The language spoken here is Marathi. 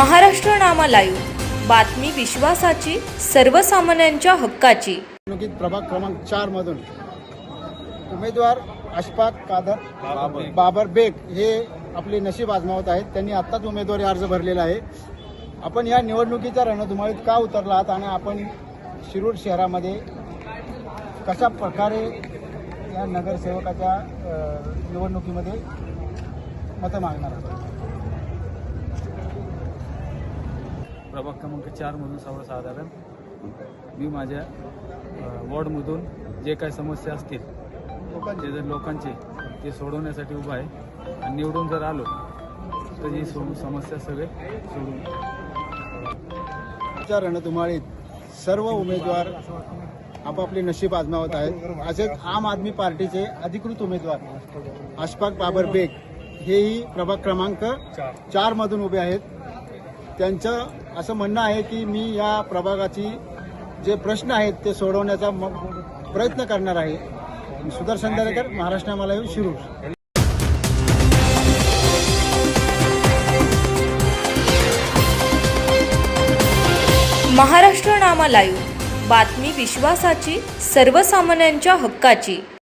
महाराष्ट्र नामा लाईव्ह. बातमी विश्वासाची सर्वसामान्यांच्या हक्काची. निवडणुकीत प्रभाग क्रमांक चार मधून उमेदवार अशफाक कादर बाबर बेग हे आपले नशीब आजमावत आहेत. त्यांनी आत्ताच उमेदवारी अर्ज भरलेला आहे. आपण या निवडणुकीच्या रणधुमाळीत का उतरला आहात आणि आपण शिरूर शहरामध्ये कशा प्रकारे या नगरसेवकाच्या निवडणुकीमध्ये मतं मागणार आहात? प्रभाग क्रमांक चारमधून सर्वसाधारण मी माझ्या वॉर्डमधून जे काही समस्या असतील ते जर लोकांचे ते सोडवण्यासाठी उभा आहे आणि निवडून जर आलो तर ही सो समस्या सगळे सोडून रणधुमाळीत सर्व उमेदवार आपापले नशीब आजमावत आहेत. असेच आम आदमी पार्टीचे अधिकृत उमेदवार अशफाक बाबर बेग हेही प्रभाग क्रमांक चार मधून उभे आहेत. त्यांचं असं म्हणणं आहे की मी या प्रभागाची जे प्रश्न आहेत ते सोडवण्याचा म- प्रयत्न करणार आहे. सुदर्शन दरेकर महाराष्ट्र मला शिरूर महाराष्ट्र नामा लाईव्ह. बातमी विश्वासाची सर्वसामान्यांच्या हक्काची.